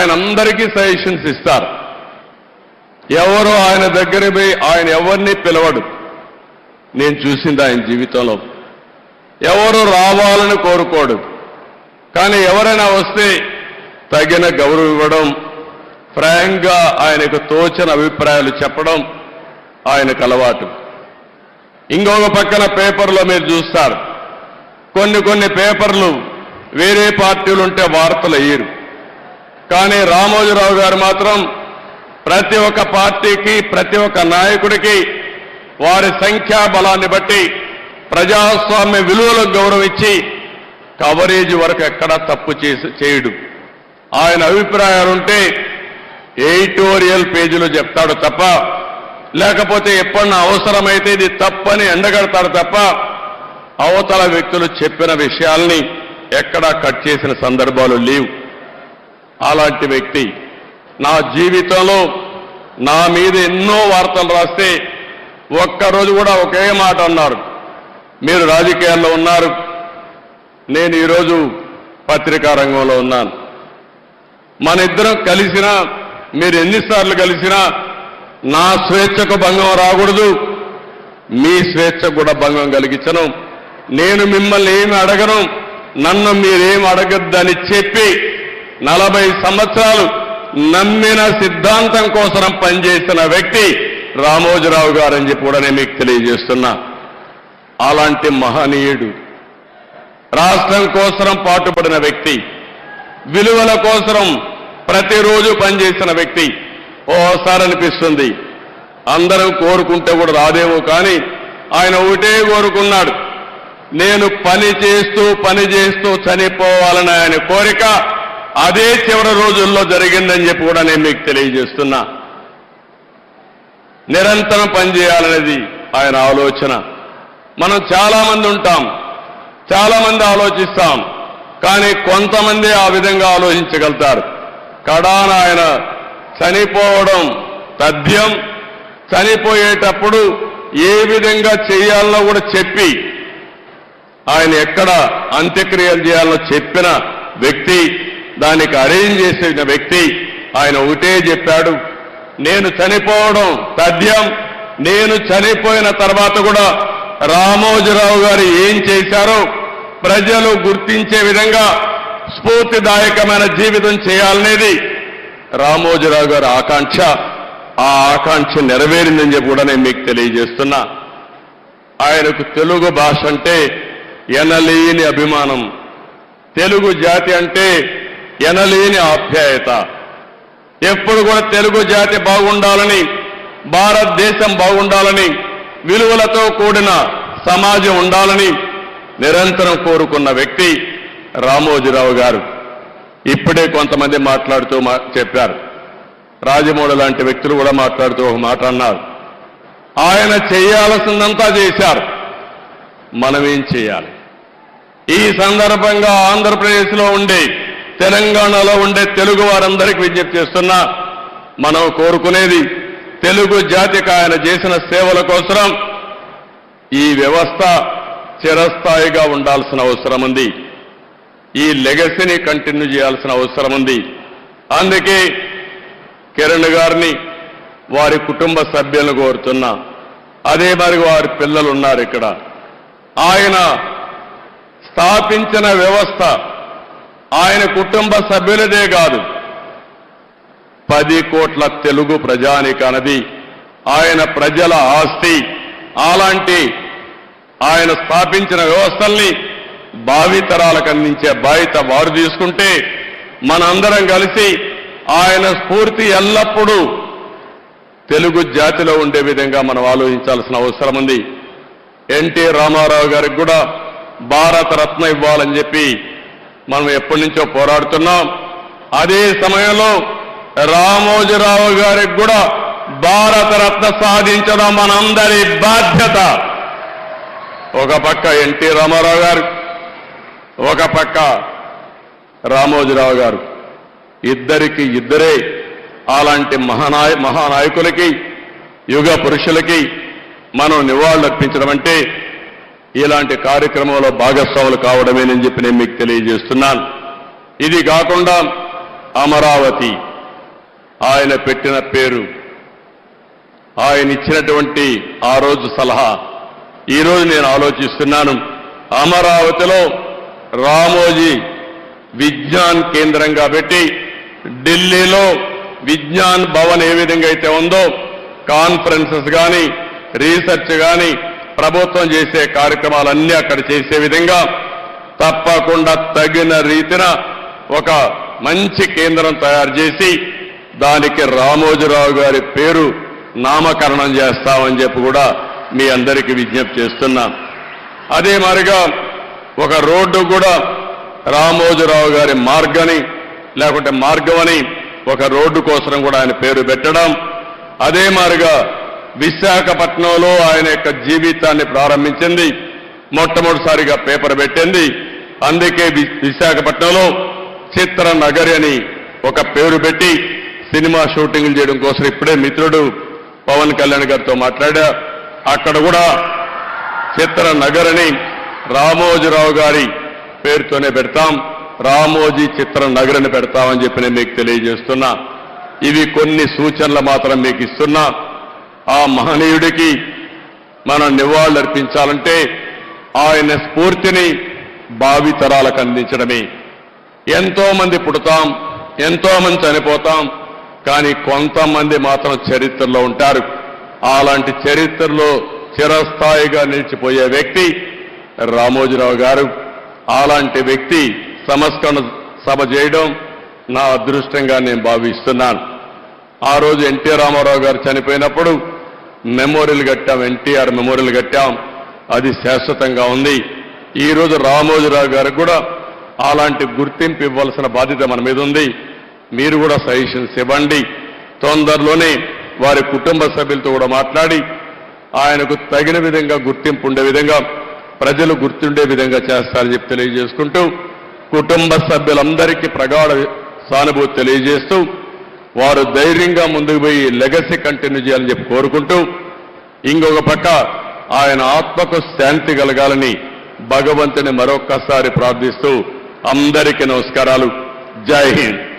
ఆయన అందరికీ సజెషన్స్ ఇస్తారు. ఎవరు ఆయన దగ్గర పోయి ఆయన ఎవరిని పిలవడు. నేను చూసింది ఆయన జీవితంలో. ఎవరు రావాలని కోరుకోడు. కానీ ఎవరైనా వస్తే తగిన గౌరవం ఇవ్వడం ఫ్రాంక్గా ఆయనకు తోచిన అభిప్రాయాలు చెప్పడం ఆయనకు అలవాటు. ఇంకొక పక్కన పేపర్లో మీరు చూస్తారు. కొన్ని కొన్ని పేపర్లు వేరే పార్టీలు ఉంటే వార్తలు అయ్యారు కానీ రామోజీరావు గారు మాత్రం ప్రతి ఒక్క పార్టీకి ప్రతి ఒక్క నాయకుడికి వారి సంఖ్యాబలాన్ని బట్టి ప్రజాస్వామ్య విలువలకు గౌరవం ఇచ్చి కవరేజ్ వరకు ఎక్కడా తప్పు చేయడు. ఆయన అభిప్రాయాలుంటే ఎయిటోరియల్ పేజీలో చెప్తాడు తప్ప లేకపోతే ఎప్పుడన్నా అవసరమైతే ఇది తప్పని ఎండగడతాడు తప్ప అవతల వ్యక్తులు చెప్పిన విషయాల్ని ఎక్కడా కట్ చేసిన సందర్భాలు లేవు. అలాంటి వ్యక్తి. నా జీవితంలో నా మీద ఎన్నో వార్తలు రాస్తే ఒక్కరోజు కూడా ఒకే మాట అన్నారు. మీరు రాజకీయాల్లో ఉన్నారు. నేను ఈరోజు పత్రికా రంగంలో ఉన్నాను. మన ఇద్దరం కలిసినా మీరు ఎన్నిసార్లు కలిసినా నా స్వేచ్ఛకు భంగం రాకూడదు. మీ స్వేచ్ఛ కూడా భంగం కలిగించను. నేను మిమ్మల్ని ఏమి అడగను నన్ను మీరేం అడగద్దని చెప్పి నలభై సంవత్సరాలు నమ్మిన సిద్ధాంతం కోసం పనిచేసిన వ్యక్తి రామోజీరావు గారని చెప్పి కూడా నేను మీకు తెలియజేస్తున్నా. అలాంటి మహనీయుడు రాష్ట్రం కోసం పాటుపడిన వ్యక్తి విలువల కోసం ప్రతిరోజు పనిచేసిన వ్యక్తి ఓసారి అనిపిస్తుంది. అందరం కోరుకుంటే కూడా రాదేమో కానీ ఆయన ఒకటే కోరుకున్నాడు. నేను పని చేస్తూ పని చేస్తూ చనిపోవాలని ఆయన కోరిక అదే చివరి రోజుల్లో జరిగిందని చెప్పి కూడా నేను మీకు తెలియజేస్తున్నా. నిరంతరం పనిచేయాలనేది ఆయన ఆలోచన. మనం చాలామంది ఉంటాం చాలామంది ఆలోచిస్తాం కానీ కొంతమంది ఆ విధంగా ఆలోచించగలుగుతారు. కడాన ఆయన చనిపోవడం తథ్యం. చనిపోయేటప్పుడు ఏ విధంగా చేయాలనో కూడా చెప్పి ఆయన ఎక్కడ అంత్యక్రియలు చేయాలనో చెప్పిన వ్యక్తి దానికి అరేంజ్ చేసిన వ్యక్తి ఆయన ఒకటే చెప్పాడు నేను చనిపోవడం తథ్యం నేను చనిపోయిన తర్వాత కూడా రామోజీరావు గారు ఏం చేశారో ప్రజలు గుర్తించే విధంగా స్ఫూర్తిదాయకమైన జీవితం చేయాలనేది రామోజీరావు గారి ఆకాంక్ష. ఆ ఆకాంక్ష నెరవేరిందని చెప్పి కూడా నేను మీకు తెలియజేస్తున్నా. ఆయనకు తెలుగు భాష అంటే ఎనలేని అభిమానం. తెలుగు జాతి అంటే ఎనలేని ఆప్యాయత. ఎప్పుడు కూడా తెలుగు జాతి బాగుండాలని భారతదేశం బాగుండాలని విలువలతో కూడిన సమాజం ఉండాలని నిరంతరం కోరుకున్న వ్యక్తి రామోజీరావు గారు. ఇప్పుడే కొంతమంది మాట్లాడుతూ మా- చెప్పారు. రాజమౌళి లాంటి వ్యక్తులు కూడా మాట్లాడుతూ ఒక మాట అన్నారు. ఆయన చేయాల్సిందంతా చేశారు. మనమేం చేయాలి? ఈ సందర్భంగా ఆంధ్రప్రదేశ్లో ఉండే తెలంగాణలో ఉండే తెలుగు వారందరికీ విజ్ఞప్తి చేస్తున్నా మనం కోరుకునేది తెలుగు జాతికి ఆయన చేసిన సేవల కోసం ఈ వ్యవస్థ చిరస్థాయిగా ఉండాల్సిన అవసరం ఉంది. ఈ లెగసీని కంటిన్యూ చేయాల్సిన అవసరం ఉంది. అందుకే కిరణ్ గారిని వారి కుటుంబ సభ్యులను కోరుతున్నా అదే మరి వారి పిల్లలు ఉన్నారు ఇక్కడ. ఆయన స్థాపించిన వ్యవస్థ ఆయన కుటుంబ సభ్యులదే కాదు. పది కోట్ల తెలుగు ప్రజానికనది ఆయన ప్రజల ఆస్తి అలాంటి ఆయన స్థాపించిన వ్యవస్థల్ని భావితరాలకు అందించే బాధ్యత వారు తీసుకుంటే మనందరం కలిసి ఆయన స్ఫూర్తి ఎల్లప్పుడూ తెలుగు జాతిలో ఉండే విధంగా మనం ఆలోచించాల్సిన అవసరం ఉంది. ఎన్టీ రామారావు గారికి కూడా భారతరత్న ఇవ్వాలని చెప్పి మనం ఎప్పటి నుంచో పోరాడుతున్నాం. అదే సమయంలో రామోజీరావు గారికి కూడా భారతరత్న సాధించడం మనందరి బాధ్యత. ఒక పక్క ఎన్టీ రామారావు గారు ఒక పక్క రామోజీరావు గారు. ఇద్దరికి ఇద్దరే అలాంటి మహానాయ మహానాయకులకి యుగ పురుషులకి మనం నివాళులర్పించడం అంటే ఇలాంటి కార్యక్రమంలో భాగస్వాములు కావడమేనని చెప్పి నేను మీకు తెలియజేస్తున్నాను. ఇది కాకుండా అమరావతి ఆయన పెట్టిన పేరు ఆయన ఇచ్చినటువంటి ఆ రోజు సలహా. ఈరోజు నేను ఆలోచిస్తున్నాను అమరావతిలో రామోజీ విజ్ఞాన్ కేంద్రంగా పెట్టి ఢిల్లీలో విజ్ఞాన్ భవన్ ఏ విధంగా అయితే ఉందో కాన్ఫరెన్సెస్ కానీ రీసెర్చ్ కానీ ప్రభుత్వం చేసే కార్యక్రమాలన్నీ అక్కడ చేసే విధంగా తప్పకుండా తగిన రీతిన ఒక మంచి కేంద్రం తయారు చేసి దానికి రామోజీరావు గారి పేరు నామకరణం చేస్తామని చెప్పి కూడా మీ అందరికీ విజ్ఞప్తి చేస్తున్నా. అదే మారిగా ఒక రోడ్డు కూడా రామోజీరావు గారి మార్గని లేకుంటే మార్గమని ఒక రోడ్డు కోసం కూడా ఆయన పేరు పెట్టడం. అదే మారిగా విశాఖపట్నంలో ఆయన యొక్క జీవితాన్ని ప్రారంభించింది. మొట్టమొదటిసారిగా పేపర్ పెట్టింది. అందుకే వి- విశాఖపట్నంలో చిత్ర నగరి అని ఒక పేరు పెట్టి సినిమా షూటింగ్లు చేయడం కోసం ఇప్పుడే మిత్రుడు పవన్ కళ్యాణ్ గారితో మాట్లాడా. అక్కడ కూడా చిత్ర నగరని రామోజీరావు గారి పేరుతోనే పెడతాం. రామోజీ చిత్ర నగరని పెడతామని చెప్పి నేను మీకు తెలియజేస్తున్నా. ఇవి కొన్ని సూచనలు మాత్రం మీకు ఇస్తున్నా. ఆ మహనీయుడికి మనం నివాళులర్పించాలంటే ఆయన స్ఫూర్తిని భావితరాలకు అందించడమే. ఎంతో మంది పుడతాం ఎంతో మంది చనిపోతాం కానీ కొంతమంది మాత్రం చరిత్రలో ఉంటారు. అలాంటి చరిత్రలో చిరస్థాయిగా నిలిచిపోయే వ్యక్తి రామోజీరావు గారు. అలాంటి వ్యక్తి సంస్కరణ సభ చేయడం నా అదృష్టంగా నేను భావిస్తున్నాను. ఆ రోజు ఎన్టీ రామారావు గారు చనిపోయినప్పుడు మెమోరియల్ కట్టాం ఎన్టీఆర్ మెమోరియల్ కట్టాం. అది శాశ్వతంగా ఉంది. ఈ రోజు రామోజీరావు గారికి కూడా అలాంటి గుర్తింపు ఇవ్వాల్సిన బాధ్యత మన మీద ఉంది. మీరు కూడా సజెషన్స్ ఇవ్వండి. తొందరలోనే వారి కుటుంబ సభ్యులతో కూడా మాట్లాడి ఆయనకు తగిన విధంగా గుర్తింపు ఉండే విధంగా ప్రజలు గుర్తుండే విధంగా చేస్తారని చెప్పి తెలియజేసుకుంటూ కుటుంబ సభ్యులందరికీ ప్రగాఢ సానుభూతి తెలియజేస్తూ వారు ధైర్యంగా ముందుకు పోయి లెగసీ కంటిన్యూ చేయాలని చెప్పి కోరుకుంటూ ఇంకొక పక్క ఆయన ఆత్మకు శాంతి కలగాలని భగవంతుని మరొక్కసారి ప్రార్థిస్తూ అందరికీ నమస్కారాలు. జై హింద్.